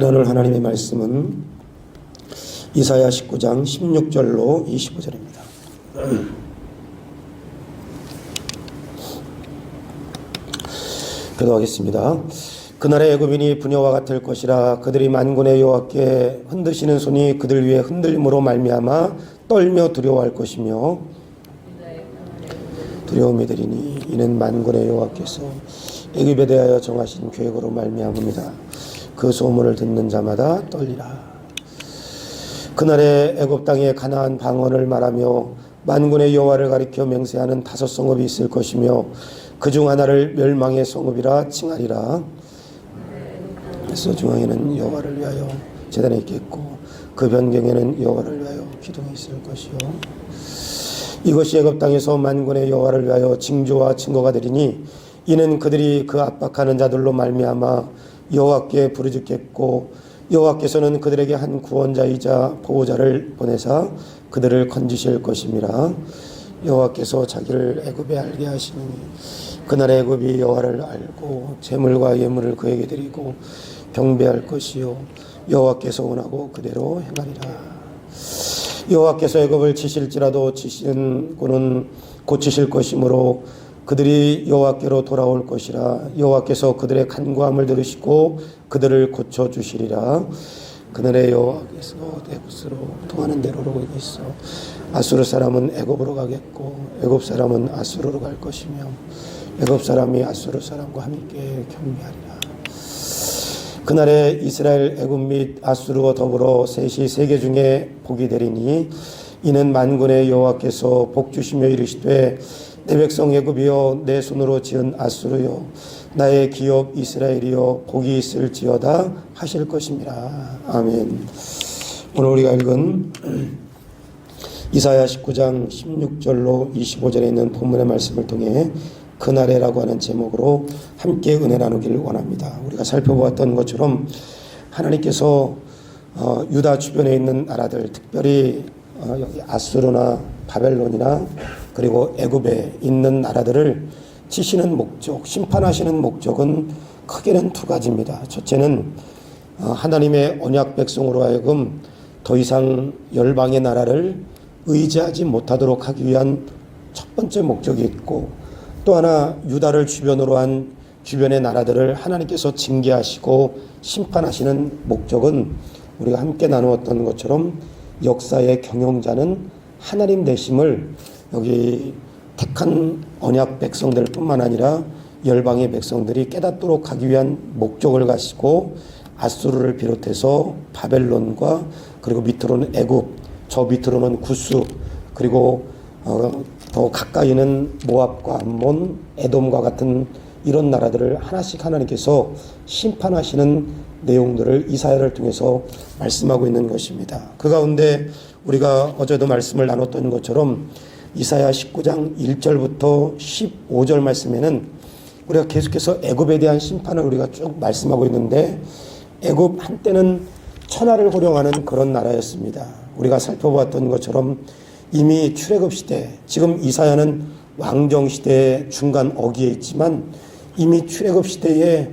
나눌 하나님의 말씀은 이사야 19장 16절로 25절입니다. 기도하겠습니다. 그날의 애굽인이 부녀와 같을 것이라 그들이 만군의 여호와께 흔드시는 손이 그들 위에 흔들림으로 말미암아 떨며 두려워할 것이며 두려움이 되리니 이는 만군의 여호와께서 애굽에 대하여 정하신 계획으로 말미암습니다. 그 소문을 듣는 자마다 떨리라. 그날에 애굽 땅에 가나안 방언을 말하며 만군의 여호와를 가리켜 맹세하는 다섯 성읍이 있을 것이며 그 중 하나를 멸망의 성읍이라 칭하리라. 그래서 중앙에는 여호와를 위하여 제단이 있겠고 그 변경에는 여호와를 위하여 기둥이 있을 것이요. 이것이 애굽 땅에서 만군의 여호와를 위하여 징조와 증거가 되리니 이는 그들이 그 압박하는 자들로 말미암아 여호와께 부르짖겠고 여호와께서는 그들에게 한 구원자이자 보호자를 보내사 그들을 건지실 것임이라 여호와께서 자기를 애굽에 알게 하시니 그날 애굽이 여호와를 알고 재물과 예물을 그에게 드리고 경배할 것이요 여호와께서 원하고 그대로 행하리라. 여호와께서 애굽을 치실지라도 치시는 고는 고치실 것이므로 그들이 여호와께로 돌아올 것이라. 여호와께서 그들의 간구함을 들으시고 그들을 고쳐 주시리라. 그날의 여호와께서 애굽으로 통하는 대로로 이고 있어. 아수르 사람은 애굽으로 가겠고 애굽 사람은 아수르로 갈 것이며 애굽 사람이 아수르 사람과 함께 경배하리라. 그날에 이스라엘 애굽 및 아수르와 더불어 셋이 세계 중에 복이 되리니 이는 만군의 여호와께서 복 주시며 이르시되 내 백성 애굽이여 내 손으로 지은 아수르여 나의 기업 이스라엘이여 복이 있을지어다 하실 것입니다. 아멘. 오늘 우리가 읽은 이사야 19장 16절로 25절에 있는 본문의 말씀을 통해 그날에라고 하는 제목으로 함께 은혜 나누기를 원합니다. 우리가 살펴보았던 것처럼 하나님께서 어, 유다 주변에 있는 나라들, 특별히 어, 여기 아수르나 바벨론이나 그리고 애굽에 있는 나라들을 치시는 목적, 심판하시는 목적은 크게는 두 가지입니다. 첫째는 어, 하나님의 언약 백성으로 하여금 더 이상 열방의 나라를 의지하지 못하도록 하기 위한 첫 번째 목적이 있고 또 하나 유다를 주변으로 한 주변의 나라들을 하나님께서 징계하시고 심판하시는 목적은 우리가 함께 나누었던 것처럼 역사의 경영자는 하나님 되심을 여기 택한 언약 백성들 뿐만 아니라 열방의 백성들이 깨닫도록 하기 위한 목적을 가지고 아수르를 비롯해서 바벨론과 그리고 밑으로는 애굽, 저 밑으로는 구스, 그리고 어, 더 가까이는 모압과 암몬, 에돔과 같은 이런 나라들을 하나씩 하나님께서 심판하시는 내용들을 이사야를 통해서 말씀하고 있는 것입니다. 그 가운데 우리가 어제도 말씀을 나눴던 것처럼 이사야 19장 1절부터 15절 말씀에는 우리가 계속해서 애굽에 대한 심판을 우리가 쭉 말씀하고 있는데 애굽 한때는 천하를 호령하는 그런 나라였습니다. 우리가 살펴보았던 것처럼 이미 출애굽 시대, 지금 이사야는 왕정 시대의 중간 어기에 있지만 이미 출애굽 시대에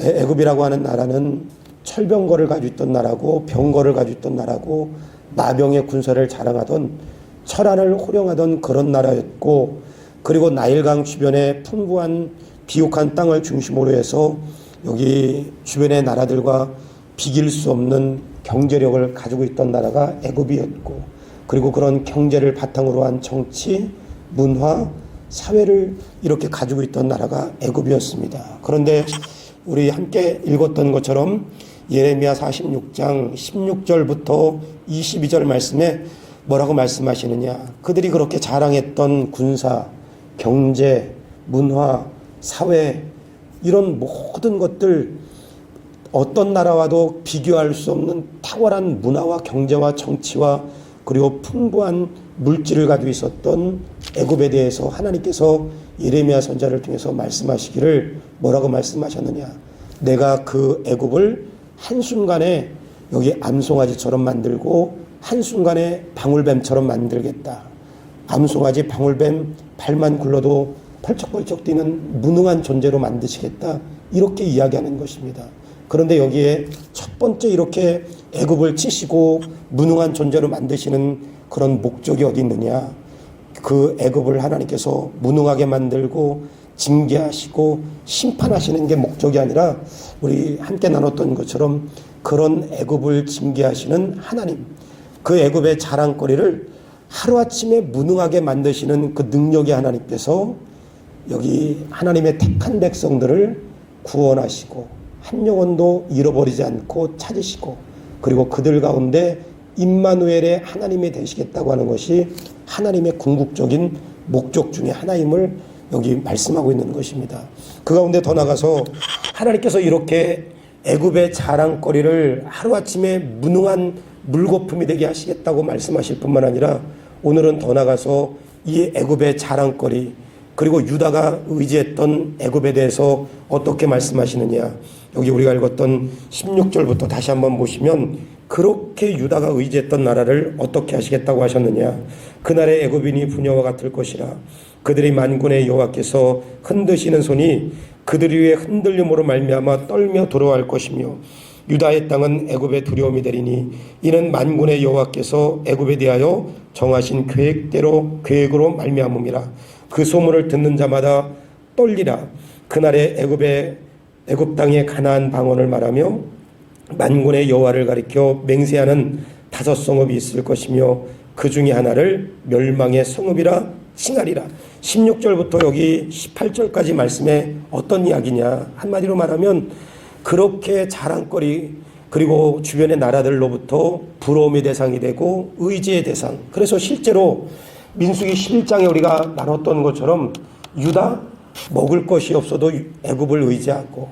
애굽이라고 하는 나라는 철병거를 가지고 있던 나라고 병거를 가지고 있던 나라고 마병의 군사를 자랑하던 철안을 호령하던 그런 나라였고 그리고 나일강 주변에 풍부한 비옥한 땅을 중심으로 해서 여기 주변의 나라들과 비길 수 없는 경제력을 가지고 있던 나라가 애굽이었고 그리고 그런 경제를 바탕으로 한 정치, 문화, 사회를 이렇게 가지고 있던 나라가 애굽이었습니다. 그런데 우리 함께 읽었던 것처럼 예레미야 46장 16절부터 22절 말씀에 뭐라고 말씀하시느냐? 그들이 그렇게 자랑했던 군사, 경제, 문화, 사회 이런 모든 것들 어떤 나라와도 비교할 수 없는 탁월한 문화와 경제와 정치와 그리고 풍부한 물질을 가지고 있었던 애굽에 대해서 하나님께서 예레미야 선자를 통해서 말씀하시기를 뭐라고 말씀하셨느냐? 내가 그 애굽을 한순간에 여기 암송아지처럼 만들고 한순간에 방울뱀처럼 만들겠다. 암송아지 방울뱀 발만 굴러도 펄쩍펄쩍 뛰는 무능한 존재로 만드시겠다. 이렇게 이야기하는 것입니다. 그런데 여기에 첫 번째 이렇게 애굽을 치시고 무능한 존재로 만드시는 그런 목적이 어디 있느냐? 그 애굽을 하나님께서 무능하게 만들고 징계하시고 심판하시는 게 목적이 아니라 우리 함께 나눴던 것처럼 그런 애굽을 징계하시는 하나님 그 애굽의 자랑거리를 하루아침에 무능하게 만드시는 그 능력의 하나님께서 여기 하나님의 택한 백성들을 구원하시고 한 영혼도 잃어버리지 않고 찾으시고 그리고 그들 가운데 임마누엘의 하나님이 되시겠다고 하는 것이 하나님의 궁극적인 목적 중에 하나임을 여기 말씀하고 있는 것입니다. 그 가운데 더 나가서 하나님께서 이렇게 애굽의 자랑거리를 하루아침에 무능한 물거품이 되게 하시겠다고 말씀하실 뿐만 아니라 오늘은 더 나가서 이 애굽의 자랑거리 그리고 유다가 의지했던 애굽에 대해서 어떻게 말씀하시느냐. 여기 우리가 읽었던 16절부터 다시 한번 보시면 그렇게 유다가 의지했던 나라를 어떻게 하시겠다고 하셨느냐. 그날의 애굽인이 부녀와 같을 것이라. 그들이 만군의 여호와께서 흔드시는 손이 그들 위에 흔들림으로 말미암아 떨며 돌아갈 것이며 유다의 땅은 애굽의 두려움이 되리니 이는 만군의 여호와께서 애굽에 대하여 정하신 계획대로 계획으로 말미암음이라. 그 소문을 듣는 자마다 떨리라. 그날의 애굽의 애굽 땅의 가나안 방언을 말하며 만군의 여호와를 가리켜 맹세하는 다섯 성읍이 있을 것이며 그 중에 하나를 멸망의 성읍이라 칭하리라. 16절부터 여기 18절까지 말씀에 어떤 이야기냐? 한마디로 말하면 그렇게 자랑거리 그리고 주변의 나라들로부터 부러움의 대상이 되고 의지의 대상. 그래서 실제로 민수기 11장에 우리가 나눴던 것처럼 유다 먹을 것이 없어도 애굽을 의지하고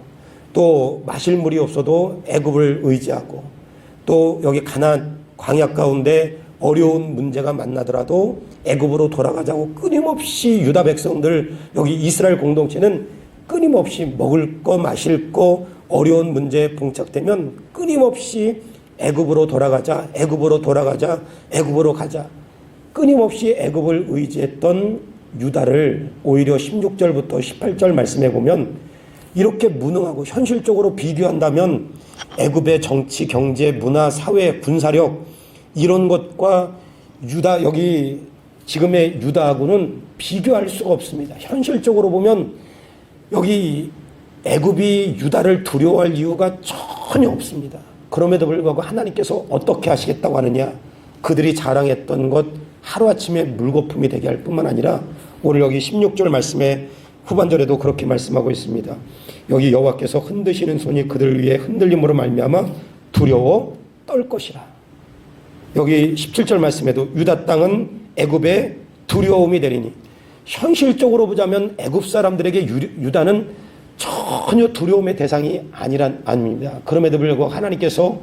또 마실 물이 없어도 애굽을 의지하고 또 여기 가난 광야 가운데 어려운 문제가 만나더라도 애굽으로 돌아가자고 끊임없이 유다 백성들 여기 이스라엘 공동체는 끊임없이 먹을 거 마실 거 어려운 문제에 봉착되면 끊임없이 애굽으로 돌아가자 애굽으로 돌아가자 애굽으로 가자 끊임없이 애굽을 의지했던 유다를 오히려 16절부터 18절 말씀해 보면 이렇게 무능하고 현실적으로 비교한다면 애굽의 정치, 경제, 문화, 사회, 군사력 이런 것과 유다 여기 지금의 유다하고는 비교할 수가 없습니다. 현실적으로 보면 여기 애굽이 유다를 두려워할 이유가 전혀 없습니다. 그럼에도 불구하고 하나님께서 어떻게 하시겠다고 하느냐? 그들이 자랑했던 것 하루아침에 물거품이 되게 할 뿐만 아니라 오늘 여기 16절 말씀에 후반절에도 그렇게 말씀하고 있습니다. 여기 여호와께서 흔드시는 손이 그들 위에 흔들림으로 말미암아 두려워 떨 것이라. 여기 17절 말씀에도 유다 땅은 애굽의 두려움이 되리니 현실적으로 보자면 애굽 사람들에게 유, 다는 전혀 두려움의 대상이 아니란 아닙니다. 그럼에도 불구하고 하나님께서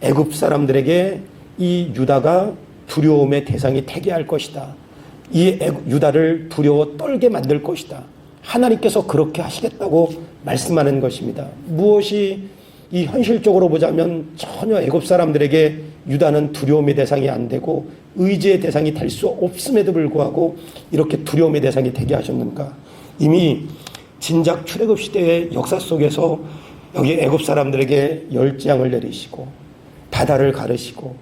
애굽 사람들에게 이 유다가 두려움의 대상이 되게 할 것이다. 이 유다를 두려워 떨게 만들 것이다. 하나님께서 그렇게 하시겠다고 말씀하는 것입니다. 무엇이 이 현실적으로 보자면 전혀 애굽 사람들에게 유다는 두려움의 대상이 안 되고 의지의 대상이 될 수 없음에도 불구하고 이렇게 두려움의 대상이 되게 하셨는가? 이미 진작 출애굽 시대의 역사 속에서 여기 애굽 사람들에게 열지양을 내리시고 바다를 가르시고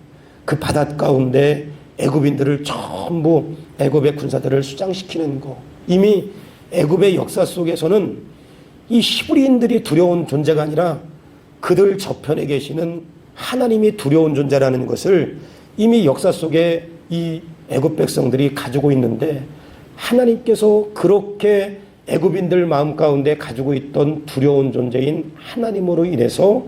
그 바다 가운데 애굽인들을 전부 애굽의 군사들을 수장시키는 거. 이미 애굽의 역사 속에서는 이 히브리인들이 두려운 존재가 아니라 그들 저편에 계시는 하나님이 두려운 존재라는 것을 이미 역사 속에 이 애굽 백성들이 가지고 있는데 하나님께서 그렇게 애굽인들 마음 가운데 가지고 있던 두려운 존재인 하나님으로 인해서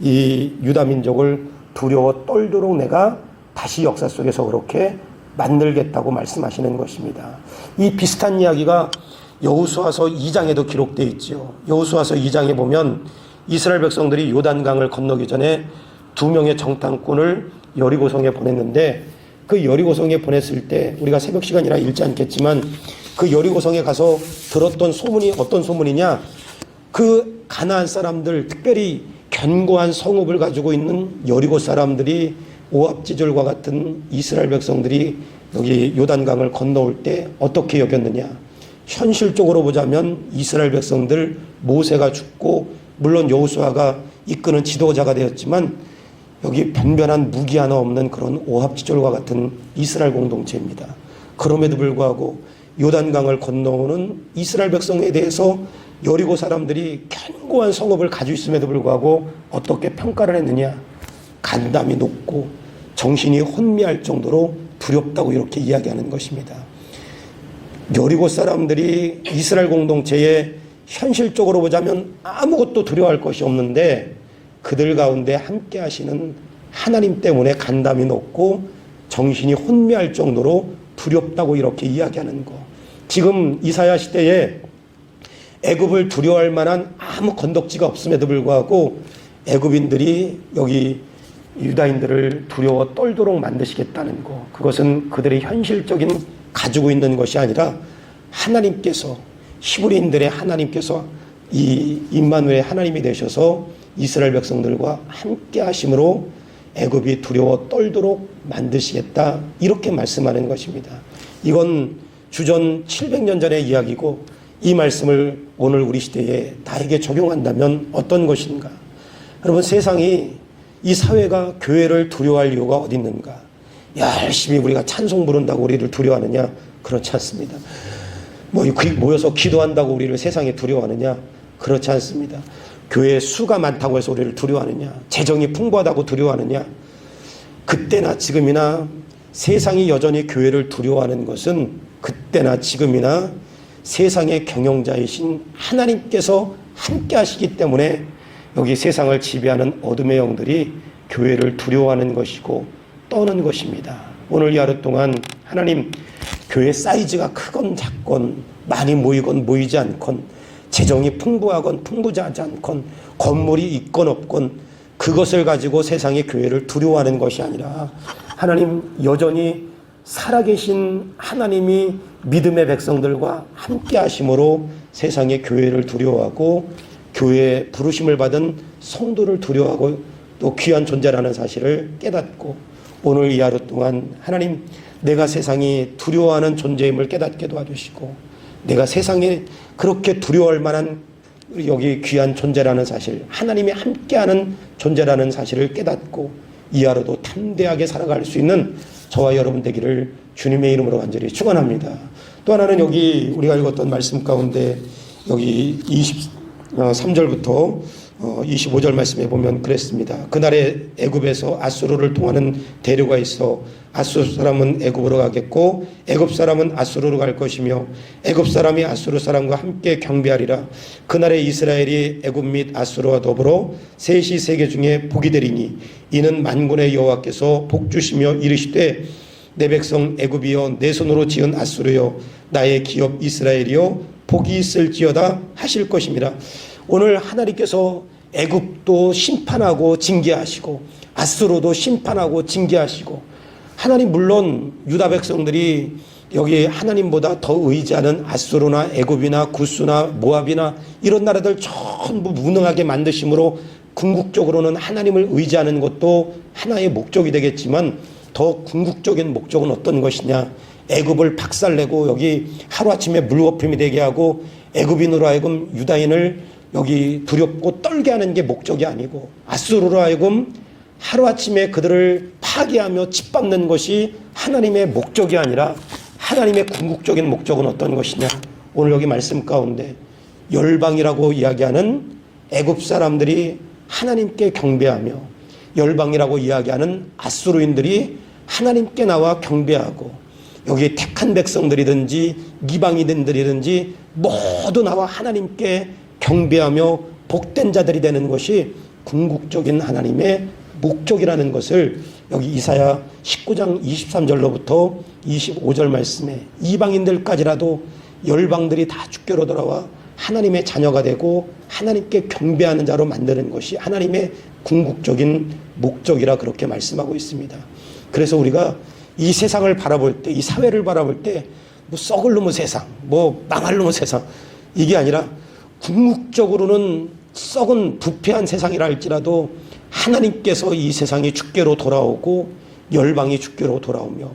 이 유다 민족을 두려워 떨도록 내가 다시 역사 속에서 그렇게 만들겠다고 말씀하시는 것입니다. 이 비슷한 이야기가 여호수아서 2장에도 기록되어 있지요. 여호수아서 2장에 보면 이스라엘 백성들이 요단강을 건너기 전에 두 명의 정탐꾼을 여리고성에 보냈는데 그 여리고성에 보냈을 때 우리가 새벽 시간이라 읽지 않겠지만 그 여리고성에 가서 들었던 소문이 어떤 소문이냐? 그 가나안 사람들 특별히 견고한 성읍을 가지고 있는 여리고 사람들이 오합지졸과 같은 이스라엘 백성들이 여기 요단강을 건너올 때 어떻게 여겼느냐? 현실적으로 보자면 이스라엘 백성들 모세가 죽고 물론 여호수아가 이끄는 지도자가 되었지만 여기 변변한 무기 하나 없는 그런 오합지졸과 같은 이스라엘 공동체입니다. 그럼에도 불구하고 요단강을 건너오는 이스라엘 백성에 대해서 여리고 사람들이 견고한 성읍을 가지고 있음에도 불구하고 어떻게 평가를 했느냐? 간담이 높고 정신이 혼미할 정도로 두렵다고 이렇게 이야기하는 것입니다. 여리고 사람들이 이스라엘 공동체에 현실적으로 보자면 아무것도 두려워할 것이 없는데 그들 가운데 함께 하시는 하나님 때문에 간담이 높고 정신이 혼미할 정도로 두렵다고 이렇게 이야기하는 거. 지금 이사야 시대에 애굽을 두려워할 만한 아무 건덕지가 없음에도 불구하고 애굽인들이 여기 유다인들을 두려워 떨도록 만드시겠다는 거. 그것은 그들의 현실적인 가지고 있는 것이 아니라 하나님께서 히브리인들의 하나님께서 이 임마누엘 하나님이 되셔서 이스라엘 백성들과 함께 하심으로 애굽이 두려워 떨도록 만드시겠다 이렇게 말씀하는 것입니다. 이건 주전 700년 전의 이야기고 이 말씀을 오늘 우리 시대에 나에게 적용한다면 어떤 것인가? 여러분 세상이 이 사회가 교회를 두려워할 이유가 어디 있는가? 열심히 우리가 찬송 부른다고 우리를 두려워하느냐? 그렇지 않습니다. 뭐 모여서 기도한다고 우리를 세상에 두려워하느냐? 그렇지 않습니다. 교회 수가 많다고 해서 우리를 두려워하느냐? 재정이 풍부하다고 두려워하느냐? 그때나 지금이나 세상이 여전히 교회를 두려워하는 것은 그때나 지금이나 세상의 경영자이신 하나님께서 함께 하시기 때문에 여기 세상을 지배하는 어둠의 영들이 교회를 두려워하는 것이고 떠는 것입니다. 오늘 이 하루 동안 하나님 교회 사이즈가 크건 작건 많이 모이건 모이지 않건 재정이 풍부하건 풍부하지 않건 건물이 있건 없건 그것을 가지고 세상의 교회를 두려워하는 것이 아니라 하나님 여전히 살아계신 하나님이 믿음의 백성들과 함께 하심으로 세상의 교회를 두려워하고 교회에 부르심을 받은 성도를 두려워하고 또 귀한 존재라는 사실을 깨닫고 오늘 이 하루 동안 하나님 내가 세상이 두려워하는 존재임을 깨닫게 도와주시고 내가 세상에 그렇게 두려워할 만한 여기 귀한 존재라는 사실 하나님이 함께하는 존재라는 사실을 깨닫고 이 하루도 담대하게 살아갈 수 있는 저와 여러분 되기를 주님의 이름으로 간절히 축원합니다. 또 하나는 여기 우리가 읽었던 말씀 가운데 여기 23절부터 25절 말씀에 보면 그랬습니다. 그날에 애굽에서 아수르를 통하는 대류가 있어 아수르 사람은 애굽으로 가겠고 애굽 사람은 아수르로 갈 것이며 애굽 사람이 아수르 사람과 함께 경배하리라. 그날에 이스라엘이 애굽 및 아수르와 더불어 셋이 세계 중에 복이 되리니 이는 만군의 여호와께서 복 주시며 이르시되 내 백성 애굽이여 내 손으로 지은 아수르여 나의 기업 이스라엘이여 복이 있을지어다 하실 것입니다. 오늘 하나님께서 애굽도 심판하고 징계하시고 아스로도 심판하고 징계하시고 하나님 물론 유다 백성들이 여기 하나님보다 더 의지하는 아스로나 애굽이나 구스나 모압이나 이런 나라들 전부 무능하게 만드심으로 궁극적으로는 하나님을 의지하는 것도 하나의 목적이 되겠지만 더 궁극적인 목적은 어떤 것이냐? 애굽을 박살내고 여기 하루아침에 물거품이 되게 하고 애굽인으로 하여금 유다인을 여기 두렵고 떨게 하는 게 목적이 아니고 아수르로 하여금 하루아침에 그들을 파괴하며 짓밟는 것이 하나님의 목적이 아니라 하나님의 궁극적인 목적은 어떤 것이냐? 오늘 여기 말씀 가운데 열방이라고 이야기하는 애굽 사람들이 하나님께 경배하며 열방이라고 이야기하는 아수르인들이 하나님께 나와 경배하고 여기 택한 백성들이든지 이방인들이든지 모두 나와 하나님께 경배하며 복된 자들이 되는 것이 궁극적인 하나님의 목적이라는 것을 여기 이사야 19장 23절로부터 25절 말씀에 이방인들까지라도 열방들이 다 주께로 돌아와 하나님의 자녀가 되고 하나님께 경배하는 자로 만드는 것이 하나님의 궁극적인 목적이라 그렇게 말씀하고 있습니다. 그래서 우리가 이 세상을 바라볼 때, 이 사회를 바라볼 때, 뭐 썩을 놈의 세상, 뭐 망할 놈의 세상, 이게 아니라 궁극적으로는 썩은 부패한 세상이라 할지라도 하나님께서 이 세상이 주께로 돌아오고 열방이 주께로 돌아오며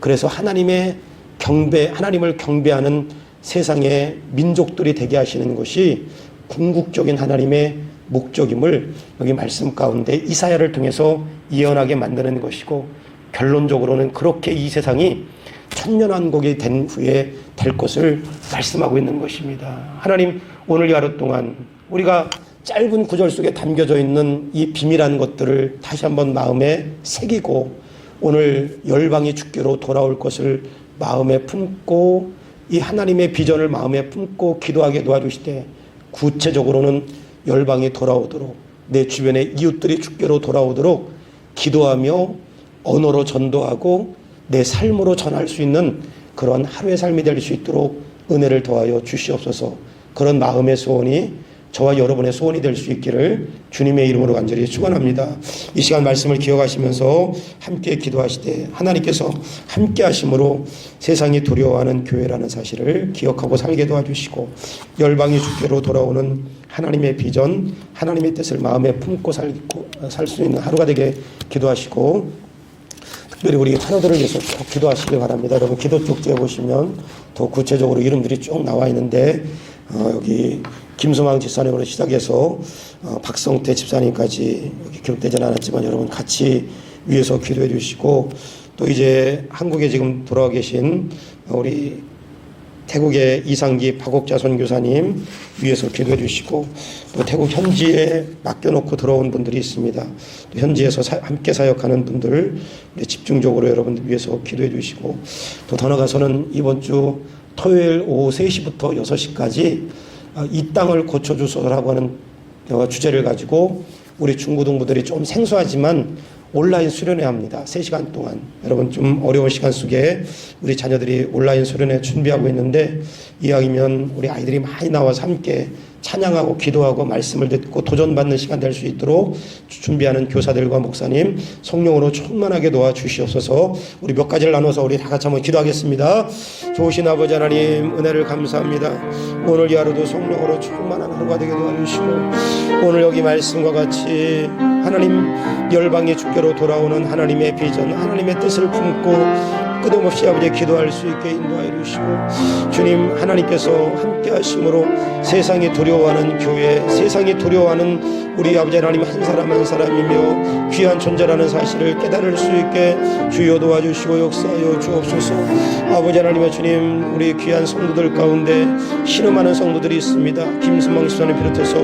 그래서 하나님의 경배, 하나님을 경배하는 세상의 민족들이 되게 하시는 것이 궁극적인 하나님의 목적임을 여기 말씀 가운데 이사야를 통해서 예언하게 만드는 것이고 결론적으로는 그렇게 이 세상이 천년왕국이 된 후에 될 것을 말씀하고 있는 것입니다. 하나님 오늘 이 하루 동안 우리가 짧은 구절 속에 담겨져 있는 이 비밀한 것들을 다시 한번 마음에 새기고 오늘 열방이 주께로 돌아올 것을 마음에 품고 이 하나님의 비전을 마음에 품고 기도하게 도와주시되 구체적으로는 열방이 돌아오도록 내 주변의 이웃들이 주께로 돌아오도록 기도하며 언어로 전도하고 내 삶으로 전할 수 있는 그런 하루의 삶이 될 수 있도록 은혜를 더하여 주시옵소서 그런 마음의 소원이 저와 여러분의 소원이 될 수 있기를 주님의 이름으로 간절히 축원합니다. 이 시간 말씀을 기억하시면서 함께 기도하시되 하나님께서 함께 하심으로 세상이 두려워하는 교회라는 사실을 기억하고 살게 도와주시고 열방이 주께로 돌아오는 하나님의 비전, 하나님의 뜻을 마음에 품고 살 수 있는 하루가 되게 기도하시고 특별히 우리 환우들을 위해서 꼭 기도하시기 바랍니다. 여러분 기도 쪽지에 보시면 더 구체적으로 이름들이 쭉 나와 있는데 어, 여기 김성황 집사님으로 시작해서 어, 박성태 집사님까지 여기 기록되지는 않았지만 여러분 같이 위해서 기도해 주시고 또 이제 한국에 지금 돌아와 계신 우리 태국의 이상기 박옥자 선교사님 위해서 기도해 주시고 또 태국 현지에 맡겨놓고 들어온 분들이 있습니다. 또 현지에서 사- 함께 사역하는 분들 집중적으로 여러분들 위해서 기도해 주시고 또 더 나가서는 이번 주 토요일 오후 3시부터 6시까지 아, 이 땅을 고쳐주소서라고 하는 어, 주제를 가지고 우리 중고등부들이 좀 생소하지만 온라인 수련회 합니다. 3시간 동안. 여러분 좀 어려운 시간 속에 우리 자녀들이 온라인 수련회 준비하고 있는데 이왕이면 우리 아이들이 많이 나와서 함께 찬양하고 기도하고 말씀을 듣고 도전받는 시간 될 수 있도록 준비하는 교사들과 목사님 성령으로 충만하게 도와주시옵소서 우리 몇 가지를 나눠서 우리 다 같이 한번 기도하겠습니다. 좋으신 아버지 하나님 은혜를 감사합니다. 오늘 이 하루도 성령으로 충만한 하루가 되게 도와주시고 오늘 여기 말씀과 같이 하나님 열방의 주께로 돌아오는 하나님의 비전 하나님의 뜻을 품고 끝없이 아버지 기도할 수 있게 인도하여 주시고 주님 하나님께서 함께 하심으로 세상이 두려워하는 교회 세상이 두려워하는 우리 아버지 하나님 한 사람 한 사람이며 귀한 존재라는 사실을 깨달을 수 있게 주여 도와주시고 역사하여 주옵소서. 아버지 하나님의 주님 우리 귀한 성도들 가운데 신음하는 성도들이 있습니다. 김수망 집사님 비롯해서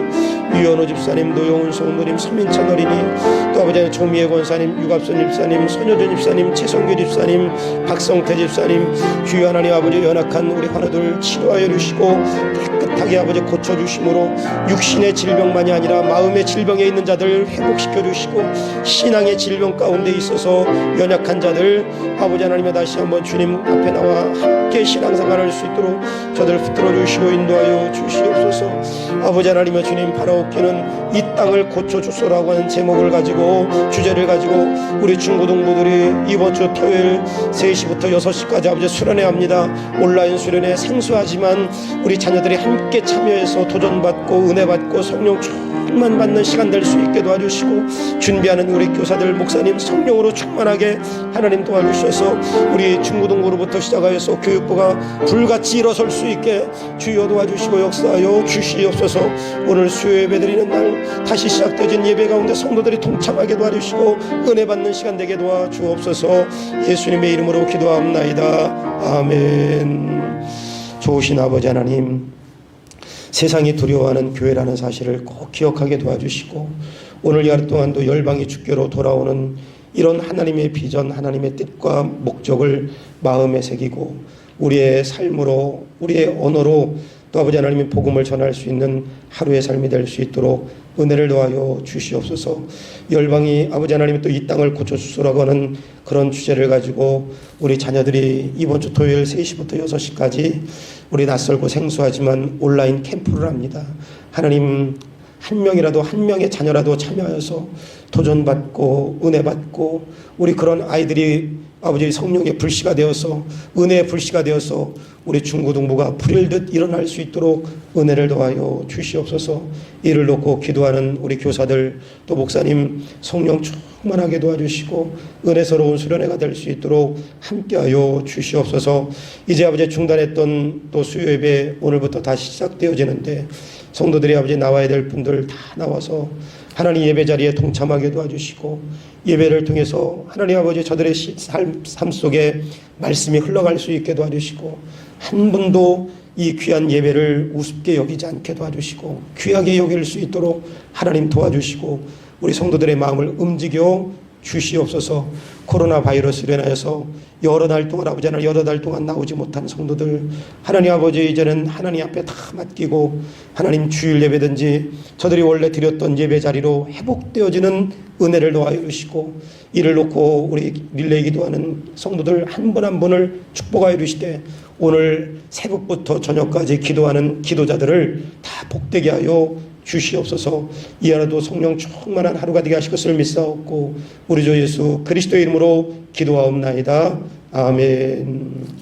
유현호 집사님 노영훈 성도님 서민찬 어린이 또 아버지 조미애 권사님 유갑선 집사님 손여준 집사님 최성규 집사님 박성태 집사님 주여 하나님 아버지 연약한 우리 하나들 치료하여 주시고 깨끗하게 아버지 고쳐주심으로 육신의 질병만이 아니라 마음의 질병에 있는 자들 회복시켜 주시고 신앙의 질병 가운데 있어서 연약한 자들 아버지 하나님의 다시 한번 주님 앞에 나와 함께 신앙생활할 수 있도록 저들 붙들어 주시고 인도하여 주시옵소서. 아버지 하나님의 주님 바라옵기는 이 땅을 고쳐주소라고 하는 제목을 가지고 주제를 가지고 우리 중고등부들이 이번 주 토요일 3시 부터 6시까지 아버지 수련회 합니다. 온라인 수련회 생소하지만 우리 자녀들이 함께 참여해서 도전받고 은혜받고 성령 충만 받는 시간 될 수 있게 도와주시고 준비하는 우리 교사들 목사님 성령으로 충만하게 하나님 도와주셔서 우리 중고등부로부터 시작하여서 교육부가 불같이 일어설 수 있게 주여 도와주시고 역사하여 주시옵소서. 오늘 수요 예배 드리는 날 다시 시작되어진 예배 가운데 성도들이 동참하게 도와주시고 은혜 받는 시간 되게 도와주옵소서. 예수님의 이름으로 기도합나이다. 아멘. 좋으신 아버지 하나님 세상이 두려워하는 교회라는 사실을 꼭 기억하게 도와주시고 오늘 이 동안도 열방이 주께로 돌아오는 이런 하나님의 비전, 하나님의 뜻과 목적을 마음에 새기고 우리의 삶으로 우리의 언어로 또 아버지 하나님의 복음을 전할 수 있는 하루의 삶이 될 수 있도록 은혜를 더하여 주시옵소서. 열방이 아버지 하나님이 또이 땅을 고쳐 주소라고 하는 그런 주제를 가지고 우리 자녀들이 이번 주 토요일 3시부터 6시까지 우리 낯설고 생소하지만 온라인 캠프를 합니다. 하나님 한 명이라도 한 명의 자녀라도 참여하여서 도전받고 은혜 받고 우리 그런 아이들이 아버지 성령의 불씨가 되어서 은혜의 불씨가 되어서 우리 중고등부가 불일듯 일어날 수 있도록 은혜를 더하여 주시옵소서. 이를 놓고 기도하는 우리 교사들 또 목사님 성령 충만하게 도와주시고 은혜스러운 수련회가 될 수 있도록 함께하여 주시옵소서. 이제 아버지 중단했던 또 수요 예배 오늘부터 다시 시작되어지는데 성도들이 아버지 나와야 될 분들 다 나와서 하나님 예배 자리에 동참하게 도와주시고 예배를 통해서 하나님 아버지 저들의 삶 속에 말씀이 흘러갈 수 있게 도와주시고 한 분도 이 귀한 예배를 우습게 여기지 않게 도와주시고 귀하게 여길 수 있도록 하나님 도와주시고 우리 성도들의 마음을 움직여 주시옵소서 코로나 바이러스로 인하여서 여러 날 동안 아버지 하나님 여러 달 동안 나오지 못한 성도들 하나님 아버지 이제는 하나님 앞에 다 맡기고 하나님 주일 예배든지 저들이 원래 드렸던 예배 자리로 회복되어지는 은혜를 놓아여 주시고 이를 놓고 우리 릴레이 기도하는 성도들 한 분 한 분을 축복하여 주시되 오늘 새벽부터 저녁까지 기도하는 기도자들을 다 복되게 하여 주시옵소서. 이 하루도 성령 충만한 하루가 되게 하실 것을 믿사옵고 우리 주 예수 그리스도의 이름으로 기도하옵나이다. 아멘